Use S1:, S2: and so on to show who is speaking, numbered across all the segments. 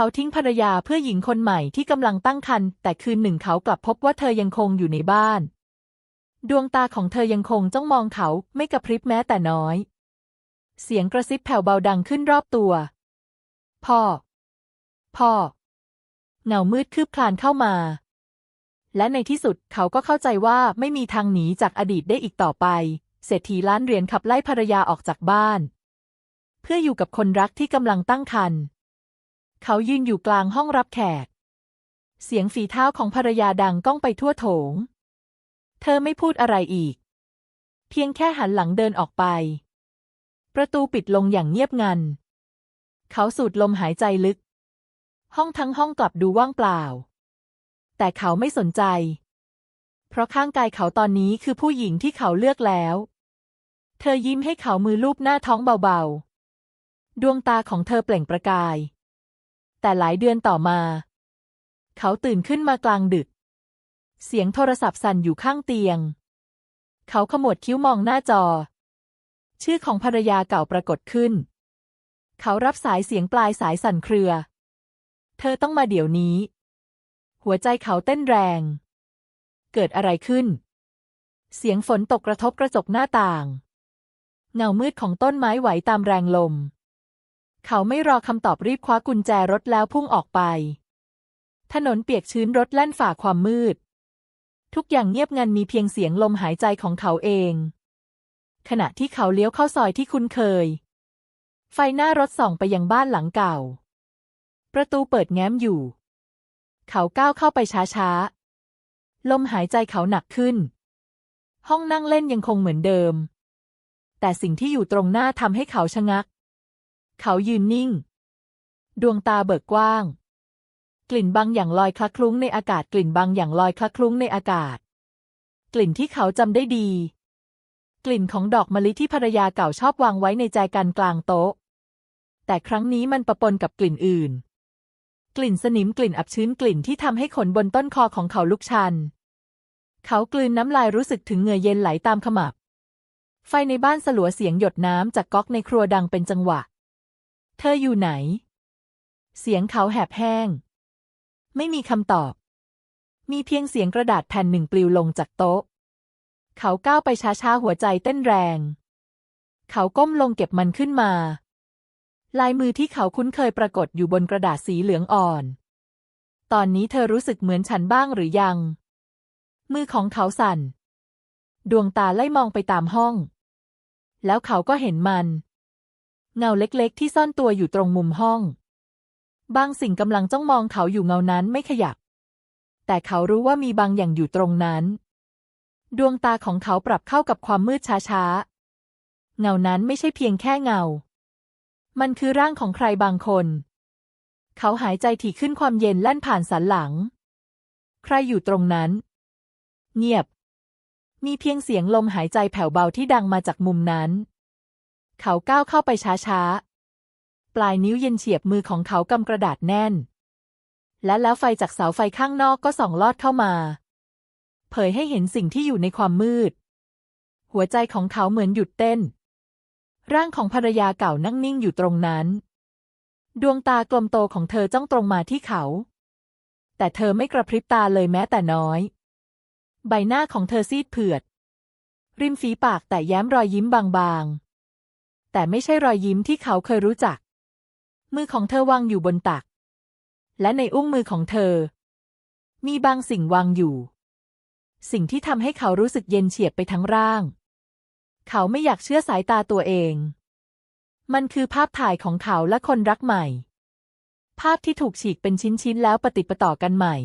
S1: เขาทิ้งภรรยาเพื่อหญิงคนใหม่ที่กำลังตั้งครรภ์แต่คืนหนึ่งเขากลับพบว่าเธอยังคงอยู่ในบ้าน ดวงตาของเธอยังคงจ้องมองเขาไม่กระพริบแม้แต่น้อย เสียงกระซิบแผ่วเบาดังขึ้นรอบตัว พ่อ พ่อ เงามืดคืบคลานเข้ามา และในที่สุดเขาก็เข้าใจว่าไม่มีทางหนีจากอดีตได้อีกต่อไป เศรษฐีล้านเหรียญขับไล่ภรรยาออกจากบ้าน เพื่ออยู่กับคนรักที่กำลังตั้งครรภ์ เขายืนอยู่กลางห้องรับแขก เสียงฝีเท้าของภรรยาดังก้องไปทั่วโถง เธอไม่พูดอะไรอีก เพียงแค่หันหลังเดินออกไป ประตูปิดลงอย่างเงียบงัน เขาสูดลมหายใจลึก ห้องทั้งห้องกลับดูว่างเปล่า แต่เขาไม่สนใจ เพราะข้างกายเขาตอนนี้คือผู้หญิงที่เขาเลือกแล้ว เธอยิ้มให้เขามือลูบหน้าท้องเบาๆ ดวงตาของเธอเปล่งประกาย แต่หลายเดือนต่อมา เขาตื่นขึ้นมากลางดึก เสียงโทรศัพท์สั่นอยู่ข้างเตียง เขาขมวดคิ้วมองหน้าจอ ชื่อของภรรยาเก่าปรากฏขึ้น เขารับสายเสียงปลายสายสั่นเครือ เธอต้องมาเดี๋ยวนี้ หัวใจเขาเต้นแรง เกิดอะไรขึ้น เสียงฝนตกกระทบกระจกหน้าต่าง เงามืดของต้นไม้ไหวตามแรงลม เขาไม่รอคำตอบรีบคว้ากุญแจรถแล้วพุ่งออกไป ถนนเปียกชื้นรถแล่นฝ่าความมืด ทุกอย่างเงียบงันมีเพียงเสียงลมหายใจของเขาเอง ขณะที่เขาเลี้ยวเข้าซอยที่คุ้นเคย ไฟหน้ารถส่องไปยังบ้านหลังเก่า ประตูเปิดแง้มอยู่ เขาก้าวเข้าไปช้าๆ ลมหายใจเขาหนักขึ้น ห้องนั่งเล่นยังคงเหมือนเดิม แต่สิ่งที่อยู่ตรงหน้าทำให้เขาชะงัก เขายืนนิ่ง ดวงตาเบิกกว้าง กลิ่นบางอย่างลอยคละคลุ้งในอากาศกลิ่นบางอย่างลอยคละคลุ้งในอากาศ กลิ่นที่เขาจำได้ดี กลิ่นของดอกมะลิที่ภรรยาเก่าชอบวางไว้ในใจกันกลางโต๊ะ แต่ครั้งนี้มันปะปนกับกลิ่นอื่น กลิ่นสนิมกลิ่นอับชื้นกลิ่นที่ทำให้ขนบนต้นคอของเขาลุกชัน เขากลืนน้ำลายรู้สึกถึงเหงื่อเย็นไหลตามขมับไฟในบ้านสลัวเสียงหยดน้ำจากก๊อกในครัวดังเป็นจังหวะ เธออยู่ไหน เสียงเขาแหบแห้ง ไม่มีคำตอบ มีเพียงเสียงกระดาษแผ่นหนึ่งปลิวลงจากโต๊ะ เขาก้าวไปช้าๆหัวใจเต้นแรง เขาก้มลงเก็บมันขึ้นมา ลายมือที่เขาคุ้นเคยปรากฏอยู่บนกระดาษสีเหลืองอ่อน ตอนนี้เธอรู้สึกเหมือนฉันบ้างหรือยัง มือของเขาสั่น ดวงตาไล่มองไปตามห้อง แล้วเขาก็เห็นมัน เงาเล็กๆ ที่ซ่อนตัวอยู่ตรงมุมห้อง บางสิ่งกำลังจ้องมองเขาอยู่เงานั้นไม่ขยับ แต่เขารู้ว่ามีบางอย่างอยู่ตรงนั้น ดวงตาของเขาปรับเข้ากับความมืดช้าๆ เงานั้นไม่ใช่เพียงแค่เงา มันคือร่างของใครบางคน เขาหายใจถี่ขึ้นความเย็นแล่นผ่านสันหลัง ใครอยู่ตรงนั้น เงียบ มีเพียงเสียงลมหายใจแผ่วเบาที่ดังมาจากมุมนั้น เขาก้าวเข้าไปช้าๆ ปลายนิ้วเย็นเฉียบมือของเขากำกระดาษแน่น และแล้วไฟจากเสาไฟข้างนอกก็ส่องลอดเข้ามา เผยให้เห็นสิ่งที่อยู่ในความมืด หัวใจของเขาเหมือนหยุดเต้น ร่างของภรรยาเก่านั่งนิ่งอยู่ตรงนั้น ดวงตากลมโตของเธอจ้องตรงมาที่เขา แต่เธอไม่กระพริบตาเลยแม้แต่น้อย ใบหน้าของเธอซีดเผือด ริมฝีปากแต่แย้มรอยยิ้มบางๆ แต่ไม่ใช่รอยยิ้มที่เขาเคยรู้จัก มือของเธอวางอยู่บนตัก และในอุ้งมือของเธอ มีบางสิ่งวางอยู่ สิ่งที่ทำให้เขารู้สึกเย็นเฉียบไปทั้งร่าง เขาไม่อยากเชื่อสายตาตัวเอง มันคือภาพถ่ายของเขาและคนรักใหม่ ภาพที่ถูกฉีกเป็นชิ้นๆแล้วปฏิดปะต่อกันใหม่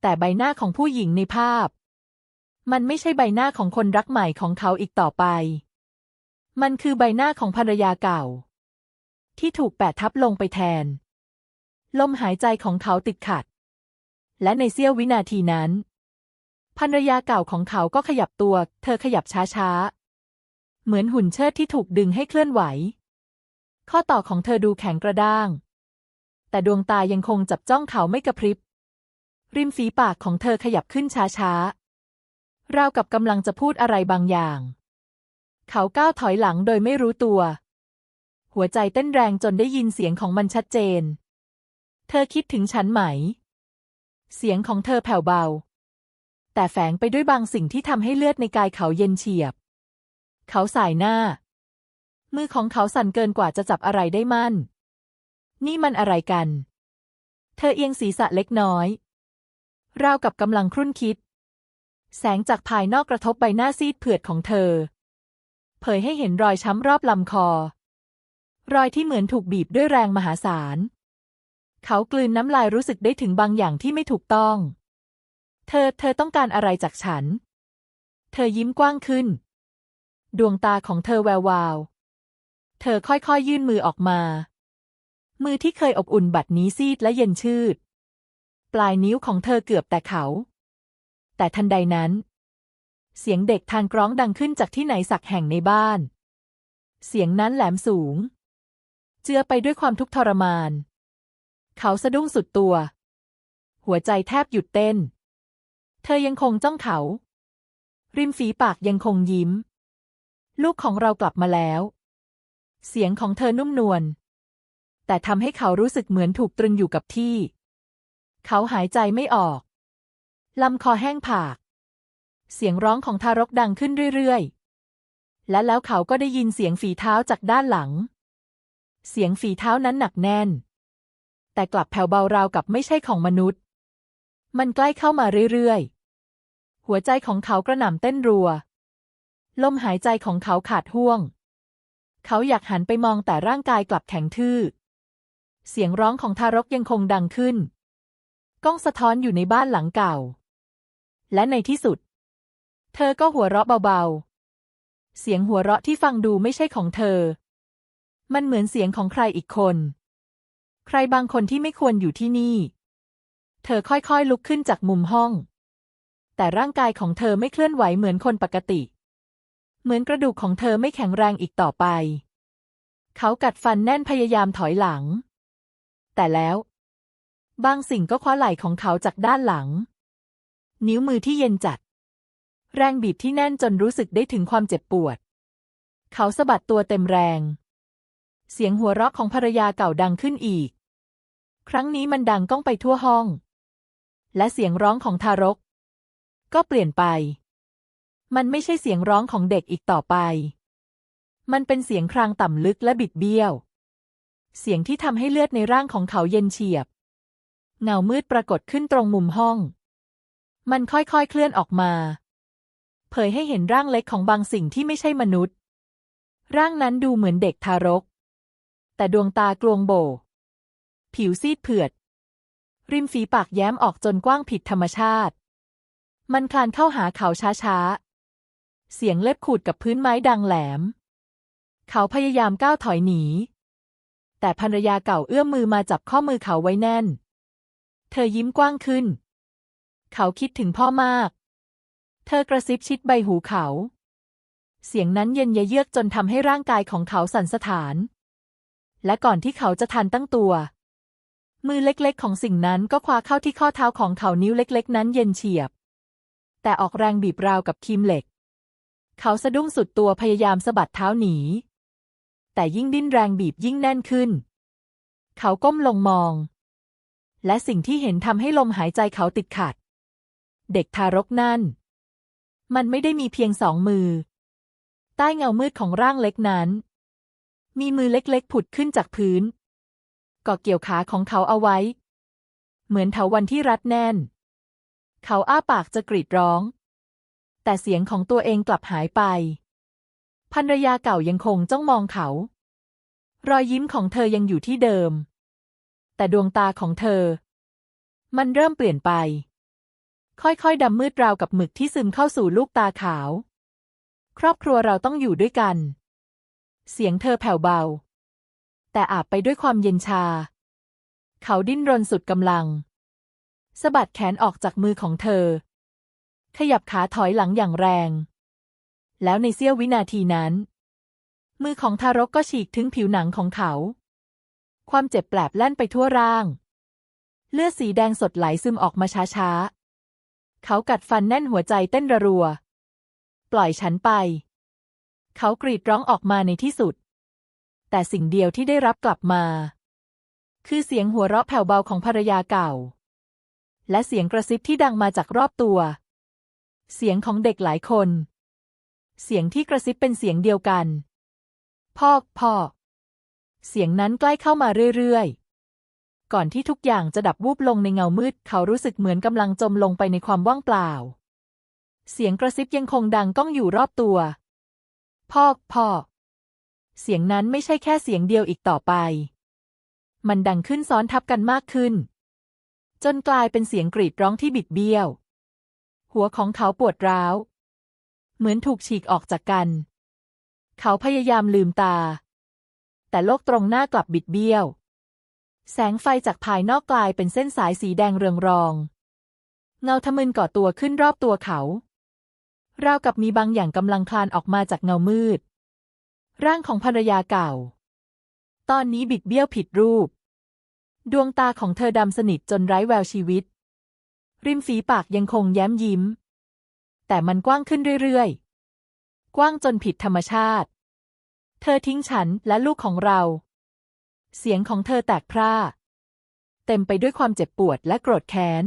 S1: แต่ใบหน้าของผู้หญิงในภาพ มันไม่ใช่ใบหน้าของคนรักใหม่ของเขาอีกต่อไป มันคือใบหน้าของภรรยาเก่า ที่ถูกแปะทับลงไปแทน ลมหายใจของเขาติดขัด และในเสี้ยววินาทีนั้น ภรรยาเก่าของเขาก็ขยับตัว เธอขยับช้าๆ เหมือนหุ่นเชิดที่ถูกดึงให้เคลื่อนไหว ข้อต่อของเธอดูแข็งกระด้าง แต่ดวงตายังคงจับจ้องเขาไม่กระพริบ ริมฝีปากของเธอขยับขึ้นช้าๆราวกับกำลังจะพูดอะไรบางอย่าง เขาก้าวถอยหลังโดยไม่รู้ตัว หัวใจเต้นแรงจนได้ยินเสียงของมันชัดเจน เธอคิดถึงฉันไหม เสียงของเธอแผ่วเบา แต่แฝงไปด้วยบางสิ่งที่ทำให้เลือดในกายเขาเย็นเฉียบ เขาสายหน้า มือของเขาสั่นเกินกว่าจะจับอะไรได้มั่น นี่มันอะไรกัน เธอเอียงศีรษะเล็กน้อย ราวกับกำลังครุ่นคิด แสงจากภายนอกกระทบใบหน้าซีดเผือดของเธอ เผยให้เห็นรอยช้ำรอบลำคอ รอยที่เหมือนถูกบีบด้วยแรงมหาศาล เขากลืนน้ำลายรู้สึกได้ถึงบางอย่างที่ไม่ถูกต้อง เธอ เธอต้องการอะไรจากฉัน เธอยิ้มกว้างขึ้น ดวงตาของเธอแวววาว เธอค่อยๆยื่นมือออกมา มือที่เคยอบอุ่นบัดนี้ซีดและเย็นชืด ปลายนิ้วของเธอเกือบแต่เขา แต่ทันใดนั้น เสียงเด็กทานกร้องดังขึ้นจากที่ไหนสักแห่งในบ้าน เสียงนั้นแหลมสูง เจือไปด้วยความทุกข์ทรมาน เขาสะดุ้งสุดตัว หัวใจแทบหยุดเต้น เธอยังคงจ้องเขา ริมฝีปากยังคงยิ้ม ลูกของเรากลับมาแล้ว เสียงของเธอนุ่มนวล แต่ทำให้เขารู้สึกเหมือนถูกตรึงอยู่กับที่ เขาหายใจไม่ออกลำคอแห้งผาก เสียงร้องของทารกดังขึ้นเรื่อยๆ และแล้วเขาก็ได้ยินเสียงฝีเท้าจากด้านหลัง เสียงฝีเท้านั้นหนักแน่น แต่กลับแผ่วเบาราวกับไม่ใช่ของมนุษย์ มันใกล้เข้ามาเรื่อยๆ หัวใจของเขากระหน่ำเต้นรัว ลมหายใจของเขาขาดห่วง เขาอยากหันไปมองแต่ร่างกายกลับแข็งทื่อ เสียงร้องของทารกยังคงดังขึ้น ก้องสะท้อนอยู่ในบ้านหลังเก่า และในที่สุด เธอก็หัวเราะเบาๆ เสียงหัวเราะที่ฟังดูไม่ใช่ของเธอ มันเหมือนเสียงของใครอีกคน ใครบางคนที่ไม่ควรอยู่ที่นี่ เธอค่อยๆลุกขึ้นจากมุมห้อง แต่ร่างกายของเธอไม่เคลื่อนไหวเหมือนคนปกติ เหมือนกระดูกของเธอไม่แข็งแรงอีกต่อไป เขากัดฟันแน่นพยายามถอยหลัง แต่แล้วบางสิ่งก็คว้าไหล่ของเขาจากด้านหลัง นิ้วมือที่เย็นจัด แรงบีบที่แน่นจนรู้สึกได้ถึงความเจ็บปวด เขาสะบัดตัวเต็มแรง เสียงหัวเราะของภรรยาเก่าดังขึ้นอีก ครั้งนี้มันดังก้องไปทั่วห้อง และเสียงร้องของทารก ก็เปลี่ยนไป มันไม่ใช่เสียงร้องของเด็กอีกต่อไป มันเป็นเสียงครางต่ำลึกและบิดเบี้ยว เสียงที่ทำให้เลือดในร่างของเขาเย็นเฉียบ เงามืดปรากฏขึ้นตรงมุมห้อง มันค่อยๆเคลื่อนออกมา เผยให้เห็นร่างเล็กของบางสิ่งที่ไม่ใช่มนุษย์ ร่างนั้นดูเหมือนเด็กทารก แต่ดวงตากลวงโบ ผิวซีดเผือด ริมฝีปากแย้มออกจนกว้างผิดธรรมชาติ มันคลานเข้าหาเขาช้าๆ เสียงเล็บขูดกับพื้นไม้ดังแหลม เขาพยายามก้าวถอยหนี แต่ภรรยาเก่าเอื้อมมือมาจับข้อมือเขาไว้แน่น เธอยิ้มกว้างขึ้น เขาคิดถึงพ่อมาก เธอกระซิบชิดใบหูเขา เสียงนั้นเย็นเยือกจนทำให้ร่างกายของเขาสั่นสะท้าน และก่อนที่เขาจะทันตั้งตัว มือเล็กๆ ของสิ่งนั้นก็คว้าเข้าที่ข้อเท้าของเขานิ้วเล็กๆ นั้นเย็นเฉียบ แต่ออกแรงบีบราวกับคีมเหล็ก เขาสะดุ้งสุดตัวพยายามสะบัดเท้าหนี แต่ยิ่งดิ้นแรงบีบยิ่งแน่นขึ้น เขาก้มลงมอง และสิ่งที่เห็นทำให้ลมหายใจเขาติดขัด เด็กทารกนั่น มันไม่ได้มีเพียงสองมือ ใต้เงามืดของร่างเล็กนั้น มีมือเล็กๆ ผุดขึ้นจากพื้นเกาะเกี่ยวขาของเขาเอาไว้ เหมือนเถาวันที่รัดแน่น เขาอ้าปากจะกรีดร้อง แต่เสียงของตัวเองกลับหายไปภรรยาเก่ายังคงจ้องมองเขา รอยยิ้มของเธอยังอยู่ที่เดิม แต่ดวงตาของเธอ มันเริ่มเปลี่ยนไป ค่อยๆดำมืดราวกับหมึกที่ซึมเข้าสู่ลูกตาขาว ครอบครัวเราต้องอยู่ด้วยกัน เสียงเธอแผ่วเบา แต่อาบไปด้วยความเย็นชา เขาดิ้นรนสุดกำลังสะบัดแขนออกจากมือของเธอ ขยับขาถอยหลังอย่างแรง แล้วในเสี้ยววินาทีนั้น มือของทารกก็ฉีกถึงผิวหนังของเขา ความเจ็บแปลบแล่นไปทั่วร่าง เลือดสีแดงสดไหลซึมออกมาช้าๆ เขากัดฟันแน่นหัวใจเต้นระรัว ปล่อยฉันไป เขากรีดร้องออกมาในที่สุด แต่สิ่งเดียวที่ได้รับกลับมา คือเสียงหัวเราะแผ่วเบาของภรรยาเก่า และเสียงกระซิบที่ดังมาจากรอบตัว เสียงของเด็กหลายคน เสียงที่กระซิบเป็นเสียงเดียวกัน พ่อพ่อเสียงนั้นใกล้เข้ามาเรื่อยๆ ก่อนที่ทุกอย่างจะดับวูบลงในเงามืด เขารู้สึกเหมือนกำลังจมลงไปในความว่างเปล่า เสียงกระซิบยังคงดังก้องอยู่รอบตัวพ่อพ่อเสียงนั้นไม่ใช่แค่เสียงเดียวอีกต่อไป มันดังขึ้นซ้อนทับกันมากขึ้น จนกลายเป็นเสียงกรีดร้องที่บิดเบี้ยว หัวของเขาปวดร้าว เหมือนถูกฉีกออกจากกัน เขาพยายามลืมตา แต่โลกตรงหน้ากลับบิดเบี้ยว แสงไฟจากภายนอกกลายเป็นเส้นสายสีแดงเรืองรอง เงาทะมึนก่อตัวขึ้นรอบตัวเขาราวกับมีบางอย่างกำลังคลานออกมาจากเงามืด ร่างของภรรยาเก่า ตอนนี้บิดเบี้ยวผิดรูป ดวงตาของเธอดำสนิทจนไร้แววชีวิต ริมฝีปากยังคงแย้มยิ้ม แต่มันกว้างขึ้นเรื่อยๆ กว้างจนผิดธรรมชาติ เธอทิ้งฉันและลูกของเรา เสียงของเธอแตกพร่า เต็มไปด้วยความเจ็บปวดและโกรธแค้น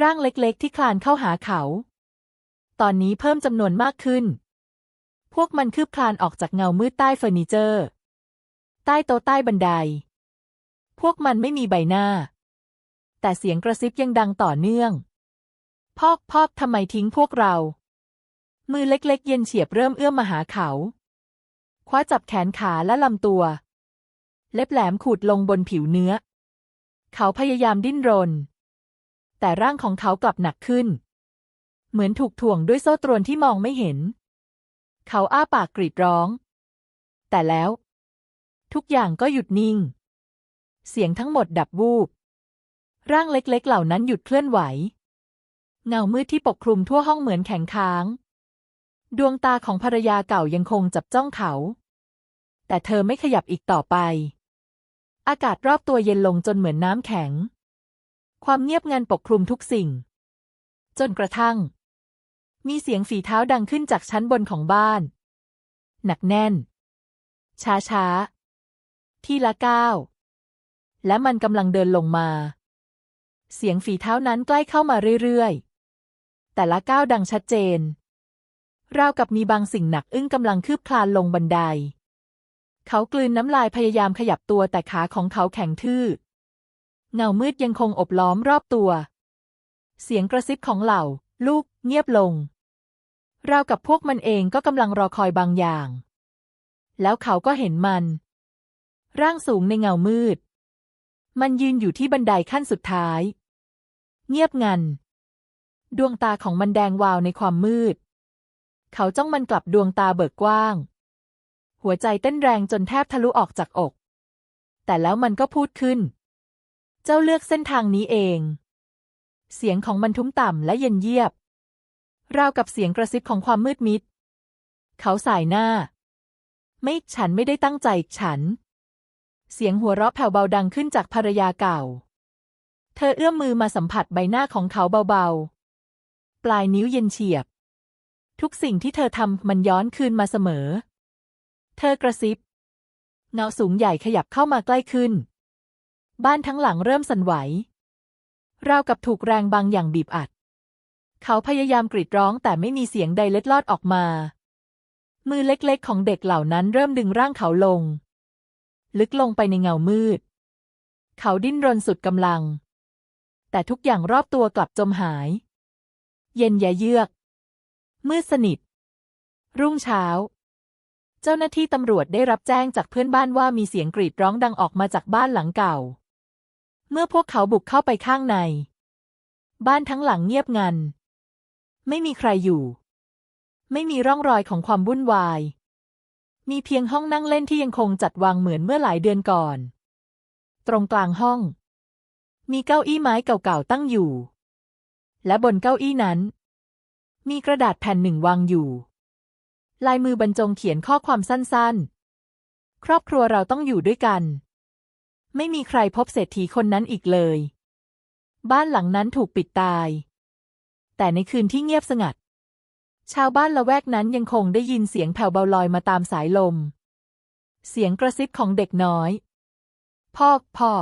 S1: ร่างเล็กๆที่คลานเข้าหาเขา ตอนนี้เพิ่มจำนวนมากขึ้น พวกมันคืบคลานออกจากเงามืดใต้เฟอร์นิเจอร์ ใต้โต๊ะใต้บันได พวกมันไม่มีใบหน้า แต่เสียงกระซิบยังดังต่อเนื่อง พอกพอกทำไมทิ้งพวกเรา มือเล็กๆ เย็นเฉียบเริ่มเอื้อมมาหาเขา คว้าจับแขนขาและลำตัว เล็บแหลมขูดลงบนผิวเนื้อ เขาพยายามดิ้นรน แต่ร่างของเขากลับหนักขึ้น เหมือนถูกถ่วงด้วยโซ่ตรวนที่มองไม่เห็น เขาอ้าปากกรีดร้อง แต่แล้ว ทุกอย่างก็หยุดนิ่ง เสียงทั้งหมดดับวูบ ร่างเล็กๆเหล่านั้นหยุดเคลื่อนไหว เงามืดที่ปกคลุมทั่วห้องเหมือนแข็งค้าง ดวงตาของภรรยาเก่ายังคงจับจ้องเขา แต่เธอไม่ขยับอีกต่อไป อากาศรอบตัวเย็นลงจนเหมือนน้ำแข็ง ความเงียบงันปกคลุมทุกสิ่ง จนกระทั่ง มีเสียงฝีเท้าดังขึ้นจากชั้นบนของบ้าน หนักแน่น ช้าช้าทีละก้าวและมันกำลังเดินลงมา เสียงฝีเท้านั้นใกล้เข้ามาเรื่อยๆ แต่ละก้าวดังชัดเจนราวกับมีบางสิ่งหนักอึ้งกำลังคืบคลานลงบันได เขากลืนน้ำลายพยายามขยับตัวแต่ขาของเขาแข็งทื่อ เงามืดยังคงอบล้อมรอบตัว เสียงกระซิบของเหล่า ลูกเงียบลง ราวกับพวกมันเองก็กำลังรอคอยบางอย่าง แล้วเขาก็เห็นมัน ร่างสูงในเงามืด มันยืนอยู่ที่บันไดขั้นสุดท้าย เงียบงัน ดวงตาของมันแดงวาวในความมืด เขาจ้องมันกลับดวงตาเบิกกว้าง หัวใจเต้นแรงจนแทบทะลุออกจากอก แต่แล้วมันก็พูดขึ้น เจ้าเลือกเส้นทางนี้เอง เสียงของมันทุ้มต่ำและเย็นเยียบ ราวกับเสียงกระซิบของความมืดมิด เขาสายหน้า ไม่ฉันไม่ได้ตั้งใจฉัน เสียงหัวเราะแผ่วเบาดังขึ้นจากภรรยาเก่า เธอเอื้อมมือมาสัมผัสใบหน้าของเขาเบาๆ ปลายนิ้วเย็นเฉียบ ทุกสิ่งที่เธอทำมันย้อนคืนมาเสมอ เธอกระซิบ เงาสูงใหญ่ขยับเข้ามาใกล้ขึ้น บ้านทั้งหลังเริ่มสั่นไหว ราวกับถูกแรงบางอย่างบีบอัด เขาพยายามกรีดร้องแต่ไม่มีเสียงใดเล็ดลอดออกมา มือเล็กๆ ของเด็กเหล่านั้นเริ่มดึงร่างเขาลง ลึกลงไปในเงามืด เขาดิ้นรนสุดกำลัง แต่ทุกอย่างรอบตัวกลับจมหาย เย็นยะเยือก มืดสนิท รุ่งเช้า เจ้าหน้าที่ตำรวจได้รับแจ้งจากเพื่อนบ้านว่ามีเสียงกรีดร้องดังออกมาจากบ้านหลังเก่า เมื่อพวกเขาบุกเข้าไปข้างใน บ้านทั้งหลังเงียบงัน ไม่มีใครอยู่ ไม่มีร่องรอยของความวุ่นวาย มีเพียงห้องนั่งเล่นที่ยังคงจัดวางเหมือนเมื่อหลายเดือนก่อน ตรงกลางห้อง มีเก้าอี้ไม้เก่าๆตั้งอยู่ และบนเก้าอี้นั้น มีกระดาษแผ่นหนึ่งวางอยู่ ลายมือบรรจงเขียนข้อความสั้นๆ ครอบครัวเราต้องอยู่ด้วยกัน ไม่มีใครพบเศรษฐีคนนั้นอีกเลย บ้านหลังนั้นถูกปิดตาย แต่ในคืนที่เงียบสงัด ชาวบ้านละแวกนั้นยังคงได้ยินเสียงแผ่วเบาลอยมาตามสายลม เสียงกระซิบของเด็กน้อยพ่อพ่อ